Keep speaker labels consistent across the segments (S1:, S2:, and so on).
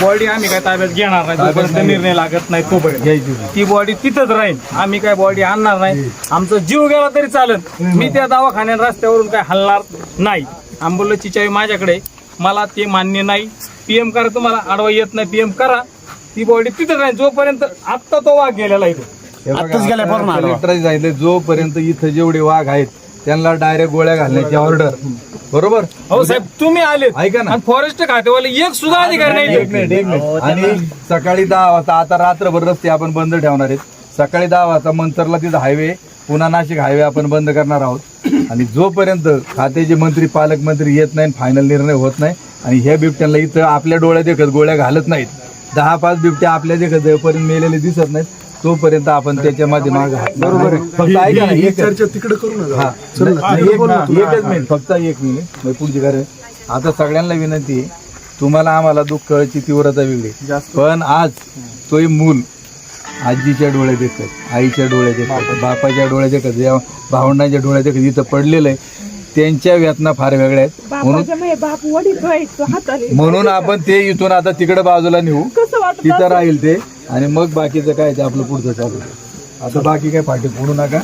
S1: Body आम्ही काय ताब्यात घेणार नाही जोपर्यंत निर्णय लागत नाही तोपर्यंत.
S2: घ्यायची
S1: ती बॉडी तिथंच राहील. आम्ही काय बॉडी आणणार नाही. आमचा जीव गेला तरी चालत मी त्या दवाखान्यात रस्त्यावरून काय हलणार नाही. आंबुलची चावी माझ्याकडे. मला ते मान्य नाही. पीएम करा तुम्हाला अडवा येत नाही. पीएम करा. ती बॉडी तिथं राहील. जोपर्यंत आत्ता तो वाघ गेलेला आहे.
S2: आत्ताच जोपर्यंत इथं जेवढे वाघ आहेत त्यांना डायरेक्ट गोळ्या घालण्याची ऑर्डर बरोबर?
S1: हो साहेब तुम्ही आलेत
S2: ऐका ना.
S1: आणि फॉरेस्ट खातेवाले एक सुद्धा अधिकारी नाही.
S2: एक मिनिट एक मिनिट. आणि सकाळी दहा वाजता आता रात्रभर रस्ते आपण बंद ठेवणार आहेत. सकाळी दहा वाजता मंतरला तिथं हायवे पुन्हा नाशिक हायवे आपण बंद करणार आहोत. आणि जोपर्यंत खात्याचे मंत्री पालकमंत्री येत नाही फायनल निर्णय होत नाही आणि ह्या बिबट्यांना इथं आपल्या डोळ्या देखत गोळ्या घालत नाहीत. दहा पाच बिबट्या आपल्या देखत जोपर्यंत मेलेले दिसत नाहीत तोपर्यंत आपण त्याच्यामध्ये माग बरोबर फक्त ऐका ना एक
S3: चर्चा तिकडे करू नका.
S2: हा. नाही, एक मिनिट, एकच मिनिट फक्त एक मिनिट पुढची कार्य आता सगळ्यांना विनंती आहे तुम्हाला आम्हाला दुःखाची तीव्रता वेगळी. पण आज तोही मूल आजीच्या डोळ्यात देखत आईच्या डोळ्यात देखत बापाच्या डोळ्यात देखत या भावंडांच्या डोळ्यात देखत इथं पडलेलं आहे. त्यांच्या वेदना फार वेगळ्या आहेत. म्हणून
S4: तो
S2: आपण ते इथून आता तिकडे बाजूला नेऊ. तिथं राहील ते. आणि मग बाकीचं काय ते आपलं पुढचं चालू. आता बाकी काय फाटी फोडू नका.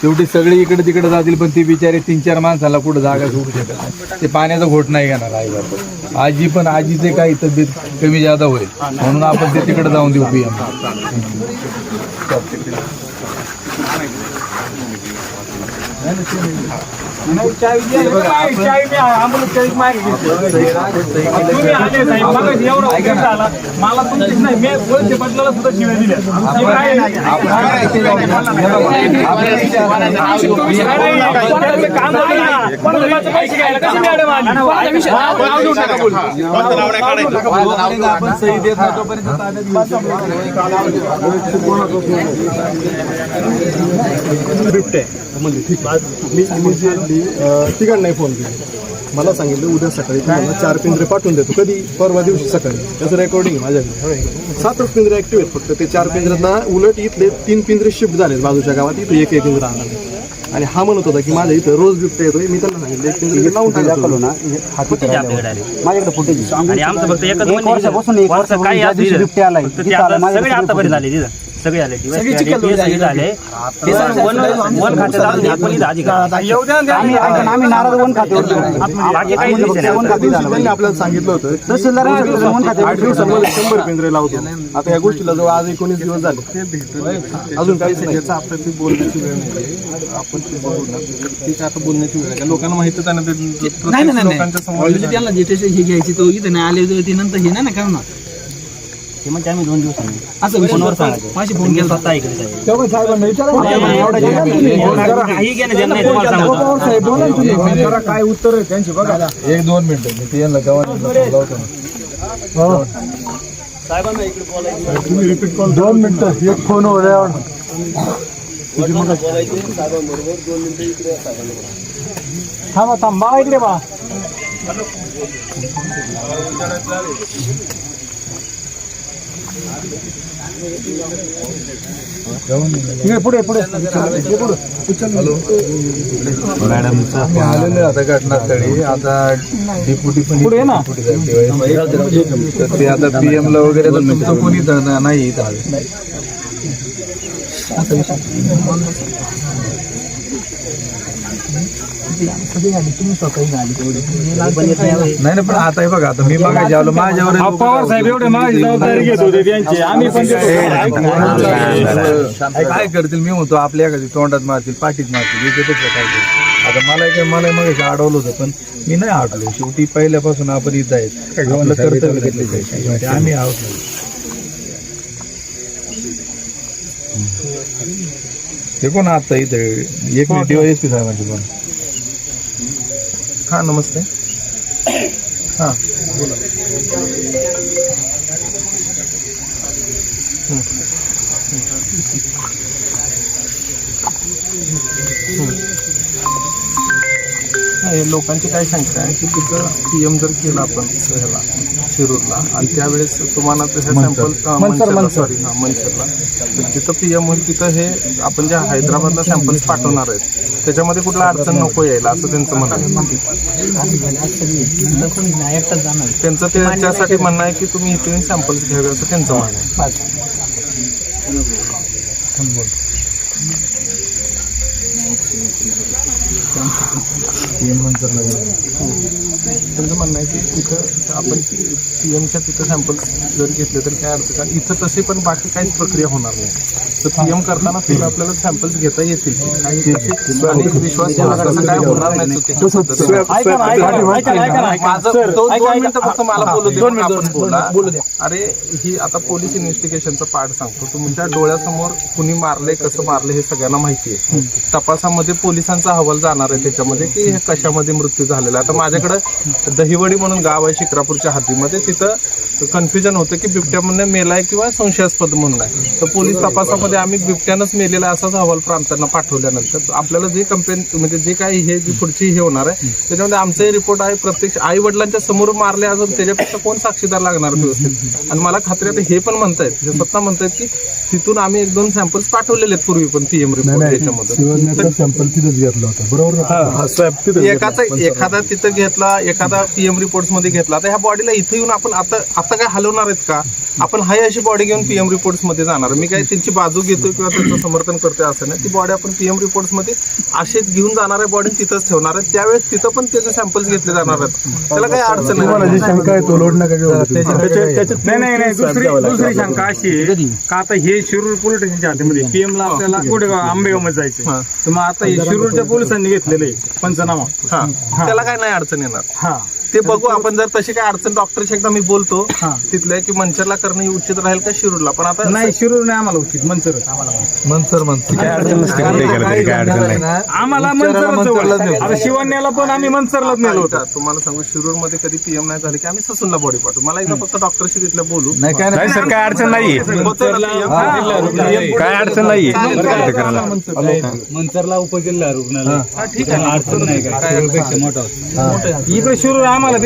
S2: शेवटी सगळे इकडे तिकडे जातील पण ते बिचारे तीन चार माणसाला कुठं जागा सोडू शकत ते पाण्याचा घोट नाही घेणार आई आजी पण आजीचे काही तब्येत कमी जादा होईल. म्हणून आपण ते तिकडे जाऊन देऊ
S1: पी मला तुमचीच नाही मी वळसे सुद्धा दिल्या विषय?
S2: आपण सही देत नाही
S3: बिबटे म्हणजे ठीक मी फोन केला मला सांगितलं उद्या सकाळी तुम्हाला चार पिंजरे पाठवून देतो. कधी? परवा दिवशी सकाळी. त्याचं रेकॉर्डिंग आहे माझ्याकडे. सातच पिंजरे ऍक्टिव्ह आहेत फक्त. ते चार पिंजऱ्यात ना उलट इथले तीन पिंजरे शिफ्ट झाले बाजूच्या गावात. इथे एक एक पिंजरा आणला आणि हा म्हणत होता की माझ्या इथं रोज बिबटे येतोय. मी त्यांना सांगितलं एक पिंजरे लावून टाकतो
S5: माझ्याकडे फुटेज
S6: आणि आमचं फक्त एकच
S5: एक वर्षापासून
S6: वर्ष काही
S5: ज्या
S6: असू
S5: दिवशी
S6: दे.
S5: बिबटे आलाय,
S6: फक्त ते
S5: तिथं. आला,
S6: सगळे झाले आले सगळे झाले. ते सगळं वन वन खात्यात आलं नाही, पण इथं अधिकार
S1: येऊ द्या ना
S5: आम्ही ऐका ना, आम्ही नाराज वन खात्यावर
S6: बाकी काही विषय नाही
S5: वन खाते झालं
S3: त्यांनी आपल्याला सांगितलं होतं
S5: तहसीलदार वन
S3: आठ
S5: खाते
S3: दिवसामध्ये शंभर पिंजरे लावतो. आता या गोष्टीला जवळ आज एकोणीस दिवस झाले. अजून काहीच नाही.
S7: याचा आपल्या ती बोलण्याची वेळ नाही. आपण ते ना. आता बोलण्याची वेळ आहे का? लोकांना माहितच आहे ना ते प्रत्येक लोकांच्या समोर
S6: त्यांना जिथे हे घ्यायची तो इथे नाही आले ती नंतर हे नाही ना करणार. ते म्हणजे आम्ही दोन दिवसांनी असं फोनवर सांगायचं माझी फोन केला. स्वतः इकडे साहेब. काही घेणं देणं नाही तुम्हाला सांगतो.
S1: काय उत्तर आहे त्यांची बघा.
S2: एक दोन मिनिटं मी ते यांना गव्हाणीला लावतो ना.
S3: दोन मिनिटं एक फोन
S1: थांबा थांब बा इकडे बा
S3: पुढे
S2: आलेलो आता घटनास्थळी. आता डिप्युटी पण पुढे ना. तर ते आता पीएम ला वगैरे तर तुमचं कोणी नाही इथं आलं. नाही. नाही. पण आता हे बघा आता मी बघायचे आलो माझ्यावर
S1: पवार साहेब एवढे माझी जबाबदारी घेत होते त्यांची. आम्ही पण
S2: काय करतील? मी म्हणतो आपल्या एखादी तोंडात मारतील पाठीत मारतील याच्यापेक्षा काय करतील? आता मला काय मला मग अडवलं होतं पण मी नाही अडलो शेवटी पहिल्यापासून आपण इथं आहेत. आपलं कर्तव्य घेतलं पाहिजे आम्ही आहोत. नाही. हे कोण आता इथं? एक मिनिट एस पी साहेबांची कोण?
S7: हां नमस्ते. हां. बोला हे लोकांची काय शंका आहे की तिथं पीएम जर केलं आपण ह्याला शिरूरला आणि त्यावेळेस तुम्हाला हे सॅम्पल सॉरी हा मनसरला. तर जिथं पीएम होईल तिथं हे आपण जे हैदराबादला सॅम्पल्स पाठवणार आहेत त्याच्यामध्ये कुठला अडचण नको यायला असं त्यांचं म्हणणं आहे. त्यांचं ते त्यासाठी म्हणणं आहे की तुम्ही इथे सॅम्पल्स घ्यावे असं त्यांचं म्हणणं आहे. त्यांचं म्हणणं आहे की तिथं आपण पीएमच्या तिथं सॅम्पल्स जर घेतले तर काय अडचण कारण इथं तसे पण बाकी काहीच प्रक्रिया होणार नाही. तर पीएम करताना तिथं आपल्याला सॅम्पल्स घेता येतील. काही आणि विश्वास काय होणार नाही. माझं दोन. मिनिटं फक्त मला बोलू दे
S1: दोन
S7: मग
S1: मिनिटं,
S7: आपण
S1: दोन
S7: बोला
S1: मिनिटं, बोलू. द्या.
S7: अरे ही आता पोलीस इन्व्हेस्टिगेशनचा पार्ट सांगतो. तुमच्या डोळ्यासमोर कुणी मारले कसं मारले हे सगळ्यांना माहिती आहे. तपासामध्ये पोलिसांचा अहवाल जाणार आहे त्याच्यामध्ये की कशामध्ये मृत्यू झालेला. आता माझ्याकडे दहिवडी म्हणून गाव आहे शिक्रापूरच्या हद्दीमध्ये. तिथं कन्फ्युजन होतं की बिबट्या म्हणून मेलाय किंवा संशयास्पद म्हणून आहे. तर पोलीस तपासामध्ये आम्ही बिबट्यानंच मेलेला असाच अहवाल प्रांतांना पाठवल्यानंतर. आपल्याला जे कंप्लेन म्हणजे जे काही हे जी पुढची हे होणार आहे त्याच्यामध्ये आमचाही रिपोर्ट आहे. प्रत्यक्ष आई वडिलांच्या समोर मारले अजून त्याच्यापेक्षा कोण साक्षीदार लागणार व्यवस्थित? आणि मला खात्री आहे ते हे पण म्हणतायत हे स्वतः म्हणतायत की तिथून आम्ही एक दोन सॅम्पल्स पाठवलेले आहेत पूर्वी पण पीएम रिपोर्ट याच्यामध्ये
S3: सॅम्पल तिथेच घेतला होता. बरोबर
S7: एकाचा एखादा तिथं घेतला एखादा पीएम रिपोर्टमध्ये घेतला. आता ह्या बॉडीला इथे येऊन आपण आता आता काय हलवणार आहेत का? आपण हाय अशी बॉडी घेऊन पीएम रिपोर्ट्समध्ये जाणार. मी काय त्यांची बाजू घेतोय किंवा त्यांचं समर्थन करतोय असं नाही. ती बॉडी आपण पीएम रिपोर्ट्समध्ये असेच घेऊन जाणार आहे बॉडी तिथंच ठेवणार आहे त्यावेळेस तिथं पण त्याचे सॅम्पल्स घेतले जाणार आहेत. त्याला काही अडचण नाही.
S3: शंका आहे तो लोड नका
S1: नाही नाही नाही. दुसरी दुसरी शंका अशी आहे का आता हे शिरूर पोलीस स्टेशनच्या हातीमध्ये पीएम ला आपल्याला कोडेगाव आंबेगावमध्ये जायचं. तर मग आता हे शिरूरच्या पोलिसांनी घेतलेलं आहे पंचनामा.
S7: त्याला काय नाही अडचण येणार.
S1: हा.
S7: ते बघू आपण जर तशी काय अडचण डॉक्टरशी एकदा मी बोलतो
S1: हा.
S7: तिथल्या की मंचरला करणं हे उचित राहील का शिरूरला? पण आता
S1: नाही शिरूर नाही आम्हाला उचित मंचरच. आम्हाला
S2: मनसर मनसर
S1: आम्हाला मंचरच जवळ. आहे. आता शिवण्याला पण आम्ही मंचरलाच नेलो होतो.
S7: आता तुम्हाला सांगू शिरूरमध्ये कधी पीएम नाही झाले की आम्ही ससूनला बॉडी पाठवू. मला एकदा फक्त डॉक्टरशी तिथल्या बोलू.
S2: नाही काय नाही.
S8: सर काय अडचण नाही
S7: होतं ना PM?
S8: काय अडचण नाही करायला
S5: मंचरला उपजिल्हा रुग्णालय.
S7: हा, ठीक आहे.
S1: इकडे शिरूर आम्हाला